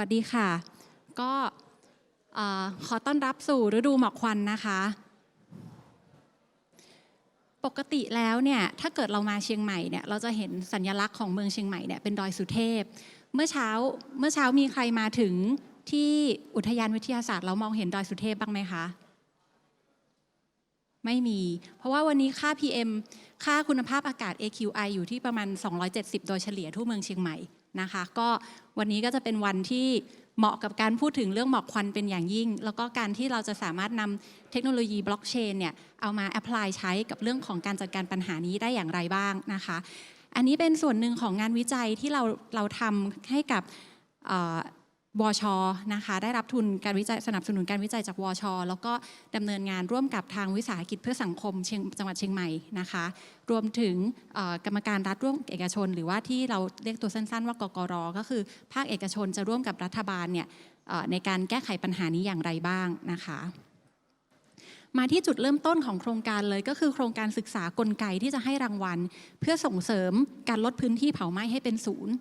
สวัสดีค่ะ ก็ขอต้อนรับสู่ฤดูหมอกควันนะคะ ปกติแล้วเนี่ยถ้าเกิดเรามาเชียงใหม่เนี่ยเราจะเห็นสัญลักษณ์ของเมืองเชียงใหม่เนี่ยเป็นดอยสุเทพ เมื่อเช้าเมื่อเช้ามีใครมาถึงที่อุทยานวิทยาศาสตร์เรามองเห็นดอยสุเทพบ้างไหมคะ ไม่มี เพราะว่าวันนี้ค่า PM ค่าคุณภาพอากาศ AQI อยู่ที่ประมาณ 270 โดยเฉลี่ยทั่วเมืองเชียงใหม่ นะคะก็วันนี้ก็จะเป็นวันที่เหมาะกับการพูดถึงเรื่องหมอกควันเป็นอย่างยิ่ง แล้วก็การที่เราจะสามารถนำเทคโนโลยีบล็อกเชนเนี่ยเอามาแอพพลายใช้กับเรื่องของการจัดการปัญหานี้ได้อย่างไรบ้างนะคะ อันนี้เป็นส่วนหนึ่งของงานวิจัยที่เราเราทำให้กับ วชนะคะได้รับทุนการวิจัยสนับสนุนการวิจัยจากวช แล้วก็ดำเนินงานร่วมกับทางวิสาหกิจเพื่อสังคมเชียงจังหวัดเชียงใหม่นะคะ รวมถึงกรรมการรัฐร่วมเอกชน หรือว่าที่เราเรียกตัวสั้นๆว่ากกรก็คือ ภาคเอกชนจะร่วมกับรัฐบาลเนี่ยในการแก้ไขปัญหานี้อย่างไรบ้างนะคะมาที่จุดเริ่มต้นของโครงการเลยก็คือโครงการศึกษากลไกที่จะให้รางวัล เพื่อส่งเสริมการลดพื้นที่เผาไหม้ให้เป็นศูนย์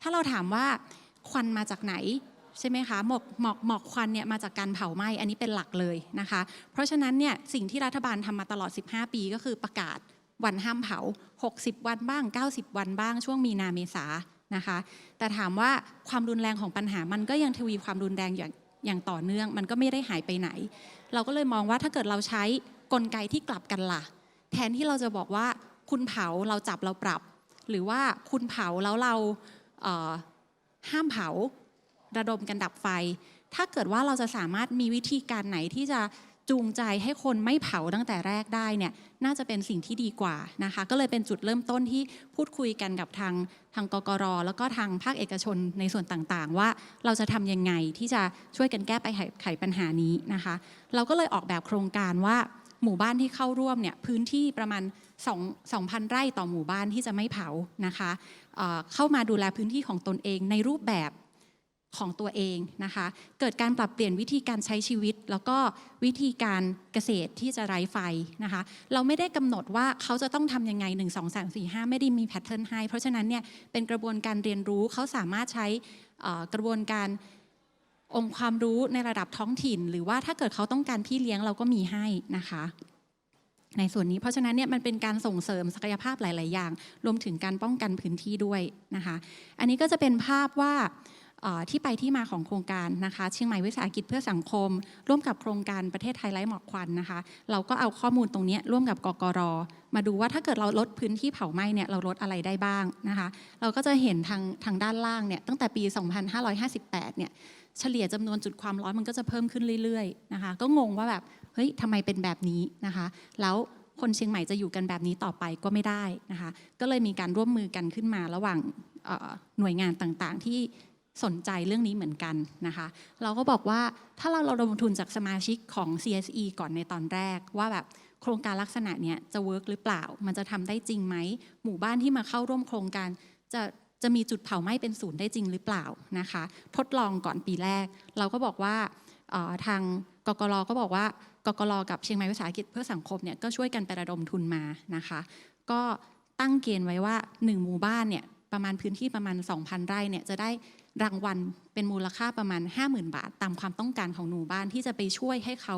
ถ้าเราถามว่าควันมาจากไหน ใช่ไหมคะหมอกหมอกหมอกควันเนี่ยมาจากการเผาไหม้อันนี้เป็นหลักเลยนะคะ เพราะฉะนั้นเนี่ยสิ่งที่รัฐบาลทำมาตลอด 15 ปีก็คือประกาศวันห้ามเผา 60 วันบ้าง 90 วันบ้างช่วงมีนาเมษานะคะ แต่ถามว่าความรุนแรงของปัญหามันก็ยังทวีความรุนแรงอย่างอย่างต่อเนื่อง มันก็ไม่ได้หายไปไหน เราก็เลยมองว่าถ้าเกิดเราใช้กลไกที่กลับกันล่ะ แทนที่เราจะบอกว่าคุณเผาเราจับเราปรับ หรือว่าคุณเผาแล้วเราห้ามเผา ระดมกันดับไฟ ถ้าเกิดว่าเราจะสามารถมีวิธีการไหนที่จะจูงใจให้คนไม่เผาตั้งแต่แรกได้เนี่ยน่าจะเป็นสิ่งที่ดีกว่านะคะก็เลยเป็นจุดเริ่มต้นที่พูดคุยกันกับทางทางกกร แล้วก็ทางภาคเอกชนในส่วนต่างๆ ว่าเราจะทำยังไงที่จะช่วยกันแก้ไปไขปัญหานี้นะคะ เราก็เลยออกแบบโครงการว่าหมู่บ้านที่เข้าร่วมเนี่ยพื้นที่ประมาณ 2 2,000 ไร่ต่อหมู่บ้านที่จะไม่เผานะคะเเข้ามาดูแลพื้นที่ของตนเองในรูปแบบ ของตัวเองนะคะ เกิดการปรับเปลี่ยนวิธีการใช้ชีวิต แล้วก็วิธีการเกษตรที่จะไร้ไฟนะคะ เราไม่ได้กำหนดว่าเขาจะต้องทำยังไง 1 2 3 4 5 ไม่ได้มีแพทเทิร์นให้ เพราะฉะนั้นเนี่ยเป็นกระบวนการเรียนรู้เขาสามารถใช้กระบวนการองค์ความรู้ในระดับท้องถิ่น หรือว่าถ้าเกิดเขาต้องการพี่เลี้ยงเราก็มีให้นะคะ ในส่วนนี้เพราะฉะนั้นเนี่ยมันเป็นการส่งเสริมศักยภาพหลาย ๆ อย่าง รวมถึงการป้องกันพื้นที่ด้วยนะคะ อันนี้ก็จะเป็นภาพว่า ที่ไปที่มาของโครงการนะคะเชียงใหม่วิสาหกิจเพื่อสังคม ร่วมกับโครงการประเทศไทยไร้หมอกควันนะคะ เราก็เอาข้อมูลตรงนี้ร่วมกับกกรมาดูว่าถ้าเกิดเราลดพื้นที่เผาไหม้เนี่ยเราลดอะไรได้บ้างนะคะ เราก็จะเห็นทางทางด้านล่างเนี่ยตั้งแต่ปี 2558 เนี่ยเฉลี่ยจำนวนจุดความร้อนมันก็จะเพิ่มขึ้นเรื่อยๆนะคะ ก็งงว่าแบบเฮ้ยทำไมเป็นแบบนี้นะคะ แล้วคนเชียงใหม่จะอยู่กันแบบนี้ต่อไปก็ไม่ได้นะคะ ก็เลยมีการร่วมมือกันขึ้นมาระหว่างหน่วยงานต่างๆที่ สนใจเรื่องนี้เหมือนกันนะคะ เราก็บอกว่าถ้าเราระดมทุนจากสมาชิกของ CSE ก่อนในตอนแรกว่าแบบโครงการลักษณะเนี้ยจะเวิร์กหรือเปล่า มันจะทำได้จริงไหม หมู่บ้านที่มาเข้าร่วมโครงการ จะจะมีจุดเผาไหม้เป็นศูนย์ได้จริงหรือเปล่านะคะ ทดลองก่อนปีแรก เราก็บอกว่าทางกกรก็บอกว่ากกรกับเชียงใหม่วิสาหกิจเพื่อสังคมเนี่ยก็ช่วยกันไประดมทุนมานะคะ ก็ตั้งเกณฑ์ไว้ว่า 1 หมู่บ้านเนี่ยประมาณพื้นที่ประมาณ 2,000 ไร่เนี่ยจะได้ รางวัลเป็นมูลค่าประมาณ 50,000 บาท ตามความต้องการของหมู่บ้านที่จะไปช่วยให้เขา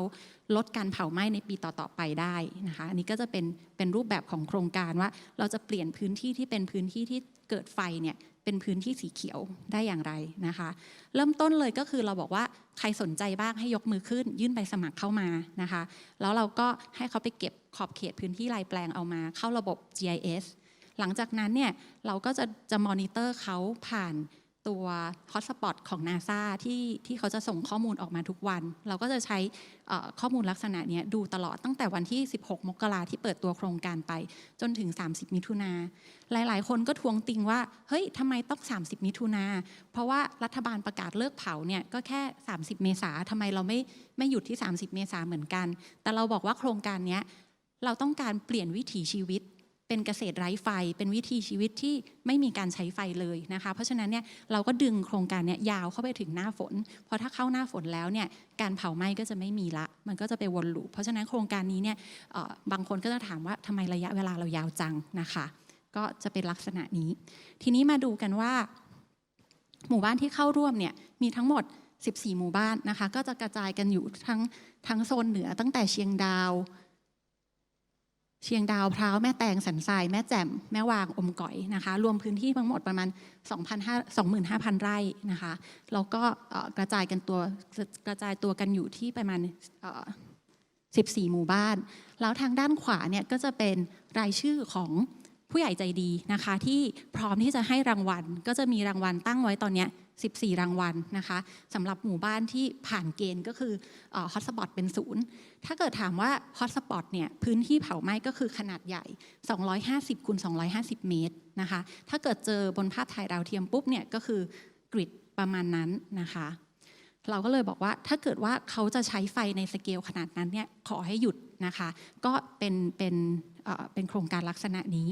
ลดการเผาไหม้ในปีต่อๆไปได้นะคะอันนี้ก็จะเป็นเป็นรูปแบบของโครงการว่า เราจะเปลี่ยนพื้นที่ที่เป็นพื้นที่ที่เกิดไฟเนี่ยเป็นพื้นที่สีเขียวได้อย่างไรนะคะ เริ่มต้นเลยก็คือเราบอกว่าใครสนใจบ้างให้ยกมือขึ้น ยื่นใบสมัครเข้ามานะคะ แล้วเราก็ให้เขาไปเก็บขอบเขตพื้นที่ลายแปลงเอามา เข้าระบบ GIS หลังจากนั้นเนี่ยเราก็จะจะมอนิเตอร์เขาผ่าน ตัวฮอตสปอตของ NASA ที่ที่เขาจะส่งข้อมูลออกมาทุกวัน เราก็จะใช้ข้อมูลลักษณะนี้ดูตลอดตั้งแต่วันที่ 16 มกราที่เปิดตัวโครงการไป จนถึง 30 มิถุนาหลาย ๆ คนก็ทวงติงว่า เฮ้ยทำไมต้อง 30 มิถุนาเพราะว่ารัฐบาลประกาศเลิกเผาเนี่ยก็แค่ 30 เมษาทำไมเราไม่ไม่หยุดที่ 30 เมษาเหมือนกัน แต่เราบอกว่าโครงการนี้เราต้องการเปลี่ยนวิถีชีวิต เป็นเกษตรไร้ไฟ เป็นวิธีชีวิตที่ไม่มีการใช้ไฟเลยนะคะ เพราะฉะนั้นเนี่ยเราก็ดึงโครงการเนี้ยยาวเข้าไปถึงหน้าฝนเพราะถ้าเข้าหน้าฝนแล้วเนี่ยการเผาไหม้ก็จะไม่มีละ มันก็จะไปวนลูปเพราะฉะนั้นโครงการนี้เนี่ยบางคนก็จะถามว่าทำไมระยะเวลาเรายาวจังนะคะ ก็จะเป็นลักษณะนี้ ทีนี้มาดูกันว่า หมู่บ้านที่เข้าร่วมเนี่ยมีทั้งหมด 14 หมู่บ้านนะคะ ก็จะกระจายกันอยู่ทั้งทั้งโซนเหนือตั้งแต่เชียงดาว เชียงดาวพร้าวแม่แตงสันทราย แม่แจ่มแม่วางอมก๋อยนะคะ รวมพื้นที่ทั้งหมดประมาณ 25,000 ไร่นะคะแล้วก็กระจายกันตัวกระจายตัวกันอยู่ที่ประมาณ 14 หมู่บ้าน แล้วทางด้านขวาเนี่ยก็จะเป็นรายชื่อของผู้ใหญ่ใจดีนะคะ ที่พร้อมที่จะให้รางวัล ก็จะมีรางวัลตั้งไว้ตอนเนี้ย 14 รางวัลนะคะสำหรับหมู่บ้านที่ผ่านเกณฑ์ก็คือฮอตสปอตเป็นศูนย์ถ้าเกิดถามว่าฮอตสปอตเนี่ยพื้นที่เผาไหม้ก็คือขนาดใหญ่ 250คูณ250 เมตรนะคะถ้าเกิดเจอบนภาพถ่ายดาวเทียมปุ๊บเนี่ยก็คือกริดประมาณนั้นนะคะเราก็เลยบอกว่าถ้าเกิดว่าเขาจะใช้ไฟในสเกลขนาดนั้นเนี่ยขอให้หยุด นะคะ ก็เป็นเป็นเป็นโครงการลักษณะนี้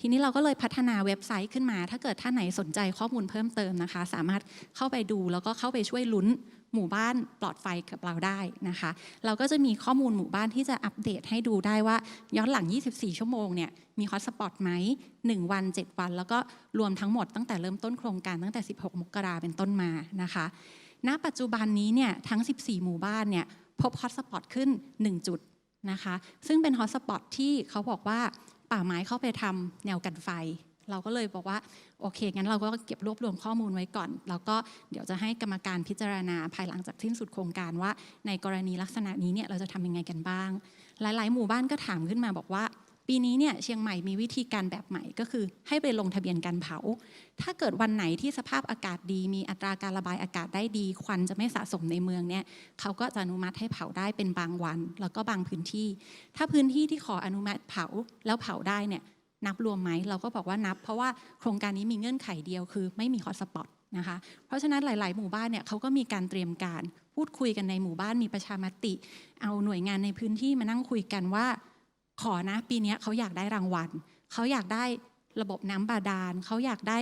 ทีนี้เราก็เลยพัฒนาเว็บไซต์ขึ้นมา ถ้าเกิดท่านไหนสนใจข้อมูลเพิ่มเติมนะคะ สามารถเข้าไปดูแล้วก็เข้าไปช่วยลุ้นหมู่บ้านปลอดไฟกับเราได้นะคะ เราก็จะมีข้อมูลหมู่บ้านที่จะอัปเดตให้ดูได้ว่าย้อนหลัง 24 ชั่วโมงเนี่ยมีฮอตสปอตไหม 1 วัน 7 วัน แล้วก็รวมทั้งหมดตั้งแต่เริ่มต้นโครงการตั้งแต่ 16 มกราเป็นต้นมานะคะ ณ ปัจจุบันนี้เนี่ยทั้ง 14 หมู่บ้านเนี่ยพบฮอตสปอตขึ้น 1 จุด นะคะ ซึ่งเป็นฮอตสปอตที่เขาบอกว่าป่าไม้เข้าไปทำแนวกันไฟ เราก็เลยบอกว่า โอเค งั้นเราก็เก็บรวบรวมข้อมูลไว้ก่อน แล้วก็เดี๋ยวจะให้กรรมการพิจารณาภายหลังจากที่สุดโครงการว่า ในกรณีลักษณะนี้เนี่ยเราจะทำยังไงกันบ้าง หลาย ๆ หมู่บ้านก็ถามขึ้นมาบอกว่า ปีนี้เนี่ยเชียงใหม่มีวิธีการแบบใหม่ก็คือ ให้ไปลงทะเบียนการเผา ถ้าเกิดวันไหนที่สภาพอากาศดี มีอัตราการระบายอากาศได้ดี ควันจะไม่สะสมในเมืองเนี่ยเขาก็จะอนุมัติให้เผาได้เป็นบางวัน แล้วก็บางพื้นที่ ถ้าพื้นที่ที่ขออนุมัติเผาแล้วเผาได้เนี่ยนับรวมไหมเราก็บอกว่านับ เพราะว่าโครงการนี้มีเงื่อนไขเดียวคือไม่มีฮอตสปอตนะคะเพราะฉะนั้นหลาย ๆ หมู่บ้านเนี่ยเขาก็มีการเตรียมการพูดคุยกันในหมู่บ้านมีประชามติ เอาหน่วยงานในพื้นที่มานั่งคุยกันว่า ขอนะปีนี้เขาอยากได้รางวัลเขาอยากได้ระบบน้ำบาดาลเขาอยากได้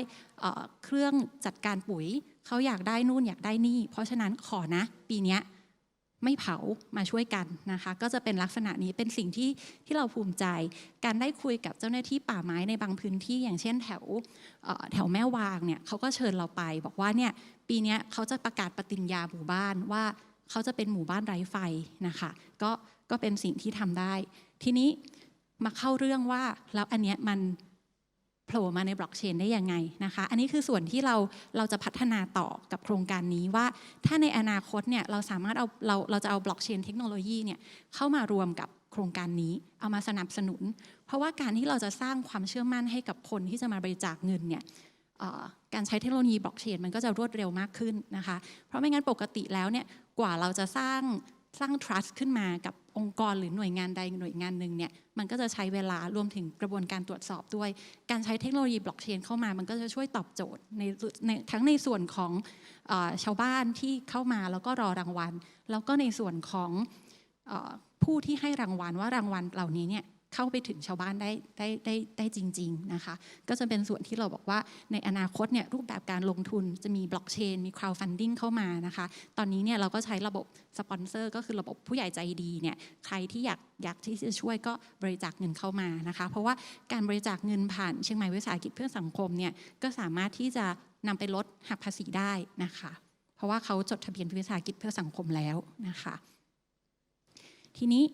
เครื่องจัดการปุ๋ยเขาอยากได้นู่นอยากได้นี่ เพราะฉะนั้นขอนะ ปีนี้ไม่เผามาช่วยกันนะคะ ก็จะเป็นลักษณะนี้เป็นสิ่งที่ที่เราภูมิใจ การได้คุยกับเจ้าหน้าที่ป่าไม้ในบางพื้นที่ อย่างเช่นแถวแถวแม่วางเนี่ยเขาก็เชิญเราไป บอกว่าเนี่ยปีนี้เขาจะประกาศปฏิญญาหมู่บ้านว่าเขาจะเป็นหมู่บ้านไร้ไฟนะคะ ก็ ก็เป็นสิ่งที่ทำได้ ทีนี้มาเข้าเรื่องว่าแล้วอันเนี้ยมันโผล่มาในบล็อกเชนได้ยังไงนะคะ อันนี้คือส่วนที่เราเราจะพัฒนาต่อกับโครงการนี้ว่า ถ้าในอนาคตเนี่ยเราสามารถเอาเราเราจะเอาบล็อกเชนเทคโนโลยีเนี่ยเข้ามารวมกับโครงการนี้เอามาสนับสนุน เพราะว่าการที่เราจะสร้างความเชื่อมั่นให้กับคนที่จะมาบริจาคเงินเนี่ยการใช้เทคโนโลยีบล็อกเชนมันก็จะรวดเร็วมากขึ้นนะคะ เพราะไม่งั้นปกติแล้วเนี่ยกว่าเราจะสร้าง สร้าง trust ขึ้นมากับองค์กรหรือหน่วยงานใดหน่วยงานหนึ่งเนี่ยมันก็จะใช้เวลารวมถึงกระบวนการตรวจสอบด้วย การใช้เทคโนโลยีบล็อกเชนเข้ามา มันก็จะช่วยตอบโจทย์ในในทั้งในส่วนของอชาวบ้านที่เข้ามาแล้วก็รอรางวัล แล้วก็ในส่วนของอผู้ที่ให้รางวัลว่ารางวัลเหล่านี้เนี่ย เข้าไปถึงชาวบ้านได้ได้ได้ได้จริงๆนะคะก็จะเป็นส่วนที่เราบอกว่าในอนาคตเนี่ยรูปแบบการลงทุนจะมีบล็อกเชนมี crowdfunding เข้ามานะคะตอนนี้เนี่ยเราก็ใช้ระบบสปอนเซอร์ก็คือระบบผู้ใหญ่ใจดีเนี่ยใครที่อยากอยากที่จะช่วยก็บริจาคเงินเข้ามานะคะเพราะว่าการบริจาคเงินผ่านเชียงใหม่วิสาหกิจเพื่อสังคมเนี่ยก็สามารถที่จะนำไปลดหักภาษีได้นะคะ เพราะว่าเขาจดทะเบียนวิสาหกิจเพื่อสังคมแล้วนะคะ ทีนี้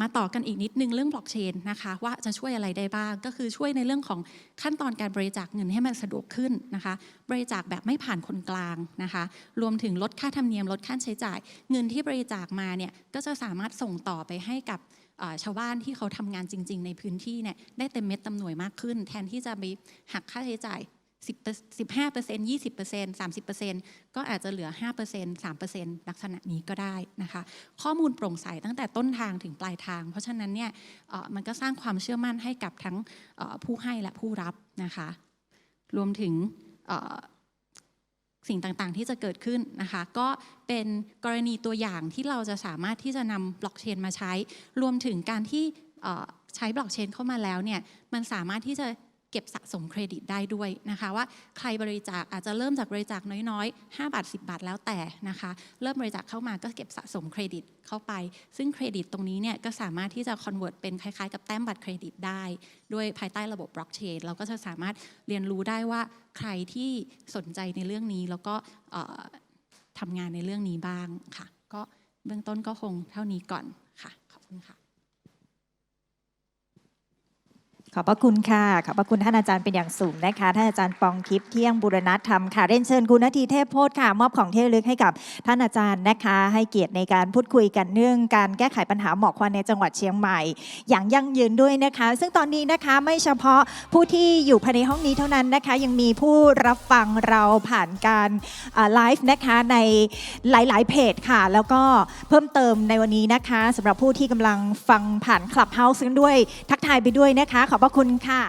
มาต่อกันอีกนิดนึงเรื่องบล็อกเชนนะคะว่าจะช่วยอะไรได้บ้าง ก็คือช่วยในเรื่องของขั้นตอนการบริจาคเงินให้มันสะดวกขึ้นนะคะ บริจาคแบบไม่ผ่านคนกลางนะคะ รวมถึงลดค่าธรรมเนียมลดค่าใช้จ่าย เงินที่บริจาคมาเนี่ยก็จะสามารถส่งต่อไปให้กับชาวบ้านที่เขาทำงานจริง ๆ ในพื้นที่เนี่ยได้เต็มเม็ดเต็มหน่วยมากขึ้น แทนที่จะไปหักค่าใช้จ่าย 15% 20% 30%ก็อาจจะเหลือ 5% 3%ลักษณะนี้ก็ได้นะคะ ข้อมูลโปร่งใสตั้งแต่ต้นทางถึงปลายทาง เพราะฉะนั้นเนี่ยมันก็สร้างความเชื่อมั่นให้กับทั้งผู้ให้และผู้รับนะคะ รวมถึงสิ่งต่างๆ ที่จะเกิดขึ้นนะคะ ก็เป็นกรณีตัวอย่างที่เราจะสามารถที่จะนำบล็อกเชนมาใช้ รวมถึงการที่ใช้บล็อกเชนเข้ามาแล้วเนี่ยมันสามารถที่จะ เก็บสะสมเครดิตได้ด้วยนะคะว่าใครบริจาคอาจจะเริ่มจากบริจาคน้อยๆ 5 บาท 10 บาทแล้วแต่นะคะ เริ่มบริจาคเข้ามาก็เก็บสะสมเครดิตเข้าไป ซึ่งเครดิตตรงนี้เนี่ยก็สามารถที่จะ convert เป็นคล้ายๆ กับแต้มบัตรเครดิตได้ ด้วยภายใต้ระบบบล็อกเชนเราก็จะสามารถเรียนรู้ได้ว่าใครที่สนใจในเรื่องนี้แล้วก็ทำงานในเรื่องนี้บ้างค่ะ ก็เบื้องต้นก็คงเท่านี้ก่อนค่ะ ขอบคุณค่ะ ขอบพระคุณค่ะ ขอบพระคุณท่านอาจารย์เป็นอย่างสูงนะคะ ท่านอาจารย์ปองทิพย์เที่ยงบุรณธรรมค่ะ เรียนเชิญคุณนาทีเทพโพธิ์ค่ะ มอบของเที่ระลึกให้กับท่านอาจารย์นะคะ ให้เกียรติในการพูดคุยกันเรื่องการแก้ไขปัญหาหมอกควันในจังหวัดเชียงใหม่ อย่างยั่งยืนด้วยนะคะ ซึ่งตอนนี้นะคะไม่เฉพาะผู้ที่อยู่ภายในห้องนี้เท่านั้นนะคะ ยังมีผู้รับฟังเราผ่านการไลฟ์นะคะในหลาย ๆ เพจค่ะ แล้วก็เพิ่มเติมในวันนี้นะคะสำหรับผู้ที่กำลังฟังผ่านคลับเฮาส์กันด้วยทักทายไปด้วยนะคะขอบพระคุณค่ะ